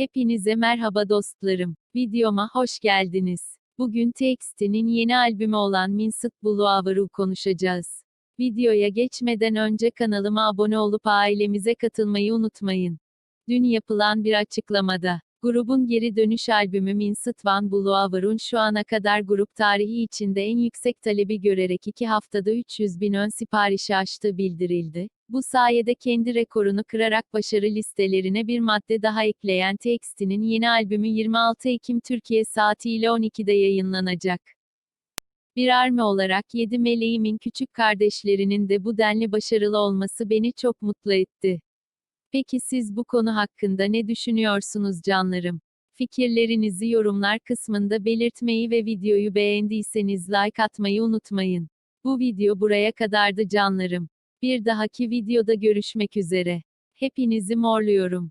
Hepinize merhaba dostlarım. Videoma hoş geldiniz. Bugün TXT'nin yeni albümü olan Minced Blue'u konuşacağız. Videoya geçmeden önce kanalıma abone olup ailemize katılmayı unutmayın. Dün yapılan bir açıklamada, grubun geri dönüş albümü Minced One Blue'un şu ana kadar grup tarihi içinde en yüksek talebi görerek 2 haftada 300 bin ön siparişi aştığı bildirildi. Bu sayede kendi rekorunu kırarak başarı listelerine bir madde daha ekleyen TXT'nin yeni albümü 26 Ekim Türkiye saatiyle 12'de yayınlanacak. Bir army olarak Yedi Meleğimin küçük kardeşlerinin de bu denli başarılı olması beni çok mutlu etti. Peki siz bu konu hakkında ne düşünüyorsunuz canlarım? Fikirlerinizi yorumlar kısmında belirtmeyi ve videoyu beğendiyseniz like atmayı unutmayın. Bu video buraya kadardı canlarım. Bir dahaki videoda görüşmek üzere. Hepinizi morluyorum.